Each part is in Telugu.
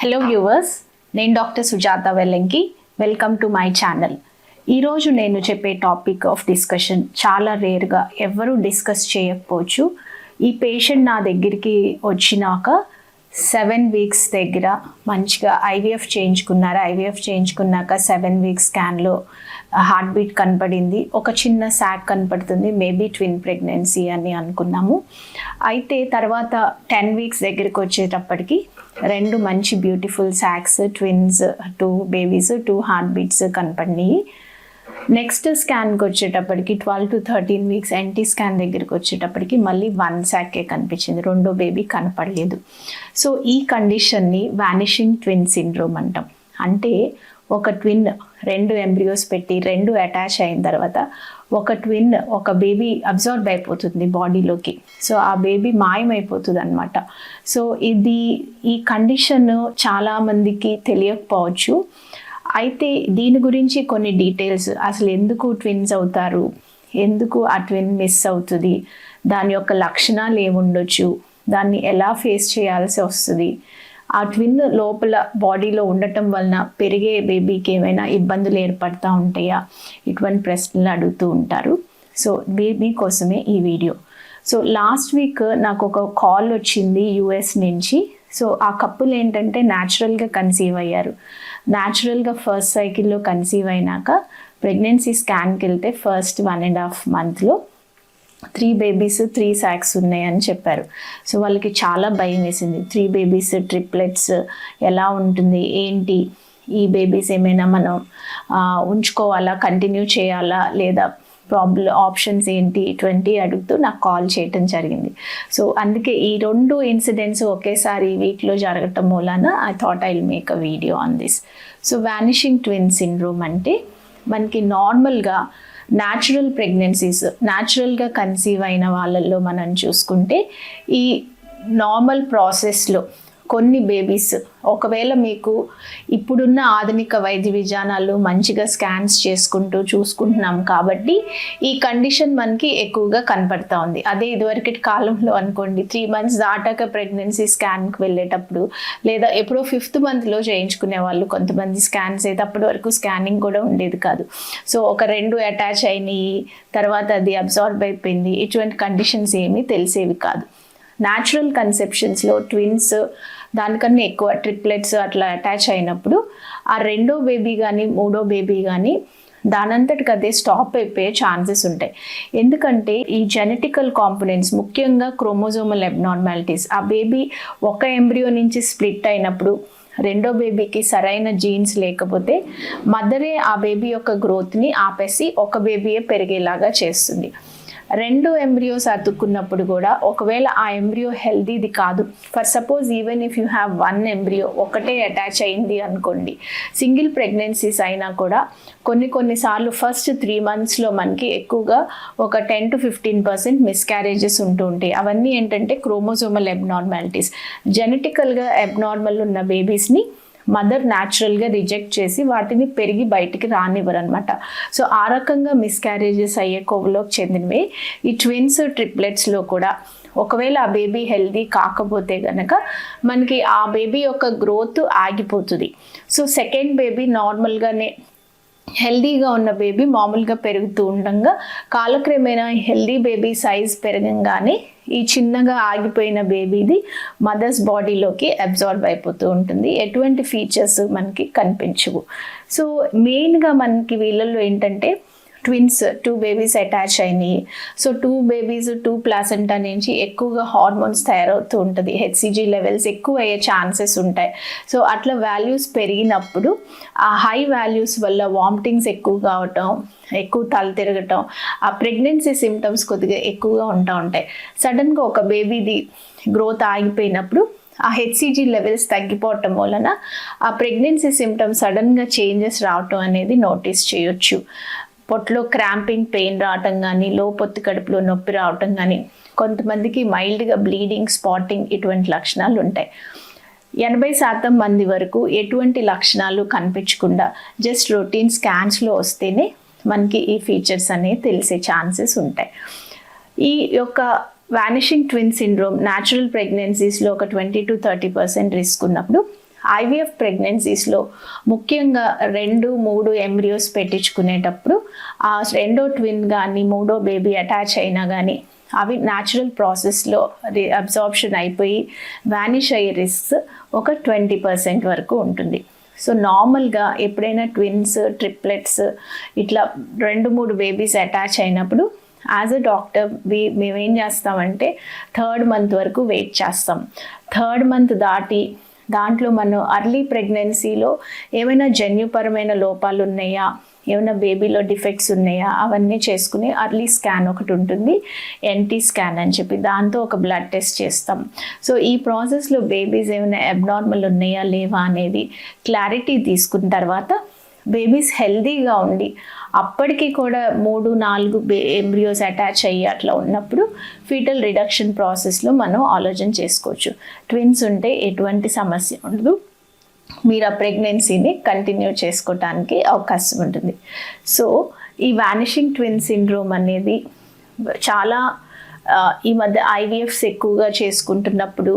హలో వ్యూవర్స్ నేను doctor Sujatha Vellanki welcome to my channel ఈరోజు నేను చెప్పే టాపిక్ ఆఫ్ డిస్కషన్ చాలా రేర్గా ఎవరు డిస్కస్ చేయకపోవచ్చు. ఈ పేషెంట్ నా దగ్గరికి వచ్చినాక సెవెన్ వీక్స్ దగ్గర మంచిగా ఐవీఎఫ్ చేయించుకున్నారు? ఐవీఎఫ్ చేయించుకున్నాక సెవెన్ వీక్స్ స్కాన్లో హార్ట్ బీట్ కనపడింది. ఒక చిన్న శాక్ కనపడుతుంది. మేబీ ట్విన్ ప్రెగ్నెన్సీ అని అనుకున్నాము. అయితే తర్వాత టెన్ వీక్స్ దగ్గరికి వచ్చేటప్పటికి రెండు మంచి beautiful sacs twins two babies two heart beats కనపడినాయి next స్కాన్కి వచ్చేటప్పటికి twelve to thirteen weeks NT scan దగ్గరికి వచ్చేటప్పటికి మళ్ళీ వన్ శాకే కనిపించింది. రెండో బేబీ కనపడలేదు. సో ఈ కండిషన్ని వానిషింగ్ ట్విన్ సిండ్రోమ్ అంటాం. అంటే ఒక ట్విన్ రెండు ఎంబ్రియోస్ పెట్టి రెండు అటాచ్ అయిన తర్వాత ఒక ట్విన్ ఒక బేబీ అబ్జర్వ్ అయిపోతుంది బాడీలోకి సో ఆ బేబీ మాయమైపోతుంది అనమాట సో ఇది ఈ కండిషన్ చాలామందికి తెలియకపోవచ్చు. అయితే దీని గురించి కొన్ని డీటెయిల్స్ అసలు ఎందుకు ట్విన్స్ అవుతారు? ఎందుకు ఆ ట్విన్ మిస్ అవుతుంది? దాని యొక్క లక్షణాలు ఏముండొచ్చు? దాన్ని ఎలా ఫేస్ చేయాల్సి వస్తుంది? ఆ ట్విన్ లోపల బాడీలో ఉండటం వలన పెరిగే బేబీకి ఏమైనా ఇబ్బందులు ఏర్పడతా ఉంటాయా? ఇటువంటి ప్రశ్నలు అడుగుతూ ఉంటారు. సో బేబీ కోసమే ఈ వీడియో సో లాస్ట్ వీక్ నాకు ఒక కాల్ వచ్చింది యుఎస్ నుంచి. సో ఆ కప్పులు ఏంటంటే న్యాచురల్గా కన్సీవ్ అయ్యారు. న్యాచురల్గా ఫస్ట్ సైకిల్లో కన్సీవ్ అయినాక ప్రెగ్నెన్సీ స్కాన్కి వెళ్తే ఫస్ట్ వన్ అండ్ హాఫ్ మంత్లో త్రీ బేబీస్ త్రీ శాక్స్ ఉన్నాయని చెప్పారు. సో వాళ్ళకి చాలా భయం వేసింది. త్రీ బేబీస్ ట్రిప్లెట్స్ ఎలా ఉంటుంది? ఏంటి? ఈ బేబీస్ ఏమైనా మనం ఉంచుకోవాలా? కంటిన్యూ చేయాలా? లేదా ప్రాబ్లం ఆప్షన్స్ ఏంటి? ఇటువంటి అడుగుతూ నాకు కాల్ చేయటం జరిగింది. సో అందుకే ఈ రెండు ఇన్సిడెంట్స్ ఒకేసారి వీక్లో జరగటం మూలాన I thought I will make a video on this. So vanishing twin syndrome అంటే మనకి నార్మల్గా న్యాచురల్ ప్రెగ్నెన్సీస్ న్యాచురల్గా కన్సీవ్ అయిన వాళ్ళల్లో మనం చూసుకుంటే ఈ నార్మల్ ప్రాసెస్లో కొన్ని బేబీస్ ఒకవేళ మీకు ఇప్పుడున్న ఆధునిక వైద్య విధానాలు మంచిగా స్కాన్స్ చేసుకుంటూ చూసుకుంటున్నాం కాబట్టి ఈ కండిషన్ మనకి ఎక్కువగా కనపడతా ఉంది. అదే ఇదివరకటి కాలంలో అనుకోండి త్రీ మంత్స్ దాటాక ప్రెగ్నెన్సీ స్కాన్కి వెళ్ళేటప్పుడు లేదా ఎప్పుడో ఫిఫ్త్ మంత్లో చేయించుకునే వాళ్ళు కొంతమంది స్కాన్స్ అయితే అప్పటి వరకు స్కానింగ్ కూడా ఉండేది కాదు. సో ఒక రెండు అటాచ్ అయినాయి తర్వాత అది అబ్జార్బ్ అయిపోయింది. ఇటువంటి కండిషన్స్ ఏమీ తెలిసేవి కాదు. న్యాచురల్ కన్సెప్షన్స్లో ట్విన్స్ దానికన్నా ఎక్కువ ట్రిప్లెట్స్ అట్లా అటాచ్ అయినప్పుడు ఆ రెండో బేబీ కానీ మూడో బేబీ కానీ దానంతటికి అదే స్టాప్ అయిపోయే ఛాన్సెస్ ఉంటాయి. ఎందుకంటే ఈ జెనెటికల్ కాంపోనెంట్స్ ముఖ్యంగా క్రోమోజోమల్ అబ్నార్మాలిటీస్ ఆ బేబీ ఒక ఎంబ్రియో నుంచి స్ప్లిట్ అయినప్పుడు రెండో బేబీకి సరైన జీన్స్ లేకపోతే మదరే ఆ బేబీ యొక్క గ్రోత్ని ఆపేసి ఒక బేబీయే పెరిగేలాగా చేస్తుంది. రెండు ఎంబ్రియోస్ అతుక్కున్నప్పుడు కూడా ఒకవేళ ఆ ఎంబ్రియో హెల్దీది కాదు. For suppose even if you have one embryo ఒకటే అటాచ్ అయింది అనుకోండి. సింగిల్ ప్రెగ్నెన్సీస్ అయినా కూడా కొన్ని కొన్నిసార్లు ఫస్ట్ త్రీ మంత్స్లో మనకి ఎక్కువగా ఒక ten to fifteen percent miscarriages ఉంటూ ఉంటాయి. అవన్నీ ఏంటంటే క్రోమోజోమల్ అబ్నార్మాలిటీస్ జెనెటికల్గా అబ్నార్మల్ ఉన్న బేబీస్ని మదర్ న్యాచురల్గా రిజెక్ట్ చేసి వాటిని పెరిగి బయటికి రానివ్వరు అనమాట సో ఆ రకంగా మిస్క్యారేజెస్ అయ్యే కోవలోకి చెందినవి. ఈ ట్విన్స్ ట్రిప్లెట్స్లో కూడా ఒకవేళ ఆ బేబీ హెల్దీ కాకపోతే గనక మనకి ఆ బేబీ యొక్క గ్రోత్ ఆగిపోతుంది. సో సెకండ్ బేబీ నార్మల్గానే హెల్దీగా ఉన్న బేబీ మామూలుగా పెరుగుతూ ఉండగా కాలక్రమేణా హెల్దీ బేబీ సైజ్ పెరగంగానే ఈ చిన్నగా ఆగిపోయిన బేబీది మదర్స్ బాడీలోకి అబ్జార్బ్ అయిపోతూ ఉంటుంది. ఎటువంటి ఫీచర్స్ మనకి కనిపించవు. సో మెయిన్గా మనకి వీళ్ళల్లో ఏంటంటే ట్విన్స్ టూ బేబీస్ అటాచ్ అయినాయి. So two babies two placenta నుంచి ఎక్కువగా హార్మోన్స్ తయారవుతూ ఉంటుంది. హెచ్సిజీ లెవెల్స్ ఎక్కువ అయ్యే ఛాన్సెస్ ఉంటాయి. సో అట్లా వాల్యూస్ పెరిగినప్పుడు ఆ హై వాల్యూస్ వల్ల వామిటింగ్స్ ఎక్కువ కావటం ఎక్కువ తల తిరగటం ఆ ప్రెగ్నెన్సీ సిమ్టమ్స్ కొద్దిగా ఎక్కువగా ఉంటా ఉంటాయి. సడన్గా ఒక బేబీది గ్రోత్ ఆగిపోయినప్పుడు ఆ హెచ్సిజీ లెవెల్స్ తగ్గిపోవటం వలన ఆ ప్రెగ్నెన్సీ సిమ్టమ్స్ సడన్గా చేంజెస్ రావటం అనేది నోటీస్ చేయొచ్చు. పొట్టలో క్రాంపింగ్ పెయిన్ రావటం కానీ లో పొత్తి కడుపులో నొప్పి రావటం కానీ కొంతమందికి మైల్డ్గా బ్లీడింగ్ స్పాటింగ్ ఇటువంటి లక్షణాలు ఉంటాయి. ఎనభై శాతం మంది వరకు ఎటువంటి లక్షణాలు కనిపించకుండా జస్ట్ రొటీన్ స్కాన్స్లో వస్తేనే మనకి ఈ ఫీచర్స్ అనేవి తెలిసే ఛాన్సెస్ ఉంటాయి. ఈ యొక్క వానిషింగ్ ట్విన్ సిండ్రోమ్ న్యాచురల్ ప్రెగ్నెన్సీస్లో ఒక twenty to thirty percent risk ఉన్నప్పుడు ఐవీఎఫ్ ప్రెగ్నెన్సీస్లో ముఖ్యంగా రెండు మూడు ఎంబ్రియోస్ పెట్టించుకునేటప్పుడు ఆ రెండో ట్విన్ కానీ మూడో బేబీ అటాచ్ అయినా కానీ అవి న్యాచురల్ ప్రాసెస్లో అబ్జార్ప్షన్ అయిపోయి వ్యానిష్ అయ్యే రిస్క్ ఒక ట్వంటీ పర్సెంట్ వరకు ఉంటుంది. సో నార్మల్గా ఎప్పుడైనా ట్విన్స్ ట్రిప్లెట్స్ ఇట్లా రెండు మూడు బేబీస్ అటాచ్ అయినప్పుడు యాజ్ అ డాక్టర్ వి మేమేం చేస్తామంటే థర్డ్ మంత్ వరకు వెయిట్ చేస్తాం. థర్డ్ మంత్ దాటి దాంట్లో మనం అర్లీ ప్రెగ్నెన్సీలో ఏమైనా జన్యుపరమైన లోపాలు ఉన్నాయా? ఏమైనా బేబీలో డిఫెక్ట్స్ ఉన్నాయా? అవన్నీ చేసుకుని అర్లీ స్కాన్ ఒకటి ఉంటుంది. ఎన్టీ స్కాన్ అని చెప్పి దాంతో ఒక బ్లడ్ టెస్ట్ చేస్తాం. సో ఈ ప్రాసెస్లో బేబీస్ ఏమైనా అబ్నార్మల్ ఉన్నాయా? లేవా? అనేది క్లారిటీ తీసుకున్న తర్వాత బేబీస్ హెల్దీగా ఉండి అప్పటికి కూడా మూడు నాలుగు బే ఎంబ్రియోస్ అటాచ్ అయ్యి అట్లా ఉన్నప్పుడు ఫీటల్ రిడక్షన్ ప్రాసెస్లో మనం ఆలోచన చేసుకోవచ్చు. ట్విన్స్ ఉంటే ఎటువంటి సమస్య ఉండదు. మీరు ఆ ప్రెగ్నెన్సీని కంటిన్యూ చేసుకోవటానికి అవకాశం ఉంటుంది. సో ఈ వానిషింగ్ ట్విన్ సిండ్రోమ్ అనేది చాలా ఈ మధ్య ఐవీఎఫ్స్ ఎక్కువగా చేసుకుంటున్నప్పుడు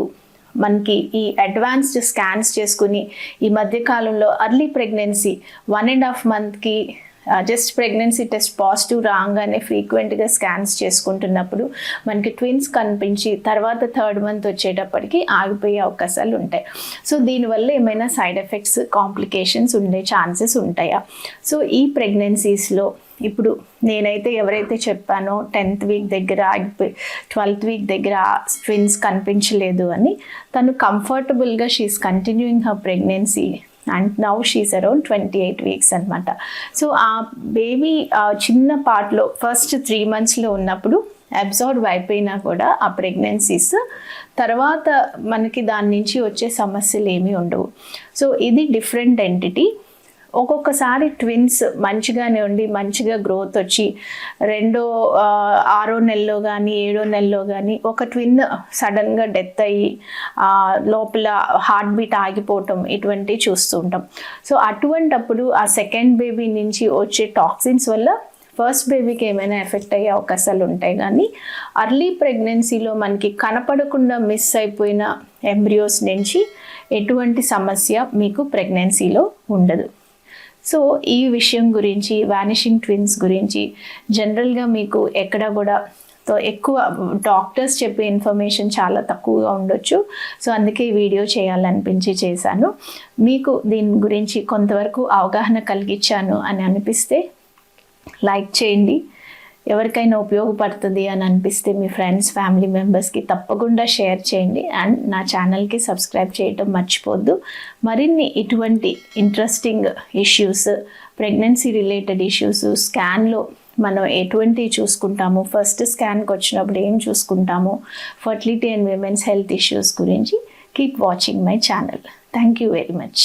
మనకి ఈ అడ్వాన్స్డ్ స్కాన్స్ చేసుకుని ఈ మధ్యకాలంలో early pregnancy one and half మంత్కి జస్ట్ ప్రెగ్నెన్సీ టెస్ట్ పాజిటివ్ రాగానే ఫ్రీక్వెంట్గా స్కాన్స్ చేసుకుంటున్నప్పుడు మనకి ట్విన్స్ కనిపించి తర్వాత థర్డ్ మంత్ వచ్చేటప్పటికి ఆగిపోయే అవకాశాలు ఉంటాయి. సో దీనివల్ల ఏమైనా సైడ్ ఎఫెక్ట్స్ కాంప్లికేషన్స్ ఉండే ఛాన్సెస్ ఉంటాయా? సో ఈ ప్రెగ్నెన్సీస్లో ఇప్పుడు నేనైతే ఎవరైతే చెప్పానో టెన్త్ వీక్ దగ్గర ట్వెల్త్ వీక్ దగ్గర ట్విన్స్ కనిపించలేదు అని తను కంఫర్టబుల్గా she is continuing her pregnancy and now she's around twenty eight weeks అనమాట సో ఆ బేబీ చిన్న పార్ట్లో ఫస్ట్ త్రీ మంత్స్లో ఉన్నప్పుడు అబ్జార్బ్ అయిపోయినా కూడా ఆ ప్రెగ్నెన్సీస్ తర్వాత మనకి దాని నుంచి వచ్చే సమస్యలు ఏమీ ఉండవు. సో ఇది డిఫరెంట్ ఎంటిటీ ఒక్కొక్కసారి ట్విన్స్ మంచిగానే ఉండి మంచిగా గ్రోత్ వచ్చి రెండో ఆరో నెలలో కానీ ఏడో నెలలో కానీ ఒక ట్విన్ సడన్గా డెత్ అయ్యి ఆ, లోపల హార్ట్ బీట్ ఆగిపోవటం ఇటువంటివి చూస్తూ ఉంటాం. సో అటువంటప్పుడు ఆ సెకండ్ బేబీ నుంచి వచ్చే టాక్సిన్స్ వల్ల ఫస్ట్ బేబీకి ఏమైనా ఎఫెక్ట్ అయ్యే అవకాశాలు ఉంటాయి. కానీ అర్లీ ప్రెగ్నెన్సీలో మనకి కనపడకుండా మిస్ అయిపోయిన ఎంబ్రియోస్ నుంచి ఎటువంటి సమస్య మీకు ప్రెగ్నెన్సీలో ఉండదు. సో ఈ విషయం గురించి వానిషింగ్ ట్విన్స్ గురించి జనరల్గా మీకు ఎక్కడ కూడా తో ఎక్కువ డాక్టర్స్ చెప్పే ఇన్ఫర్మేషన్ చాలా తక్కువగా ఉండొచ్చు. సో అందుకే ఈ వీడియో చేయాలనిపించి చేశాను. మీకు దీని గురించి కొంతవరకు అవగాహన కలిగించాను అని అనిపిస్తే లైక్ చేయండి. ఎవరికైనా ఉపయోగపడుతుంది అని అనిపిస్తే మీ ఫ్రెండ్స్ ఫ్యామిలీ మెంబర్స్కి తప్పకుండా షేర్ చేయండి. అండ్ నా ఛానల్కి సబ్స్క్రైబ్ చేయటం మర్చిపోద్దు మరిన్ని ఇటువంటి interesting issues pregnancy related issues స్కాన్లో మనం ఎటువంటి చూసుకుంటాము? ఫస్ట్ స్కాన్కి వచ్చినప్పుడు ఏం చూసుకుంటాము? Fertility and women's health issues గురించి keep watching my channel thank you very much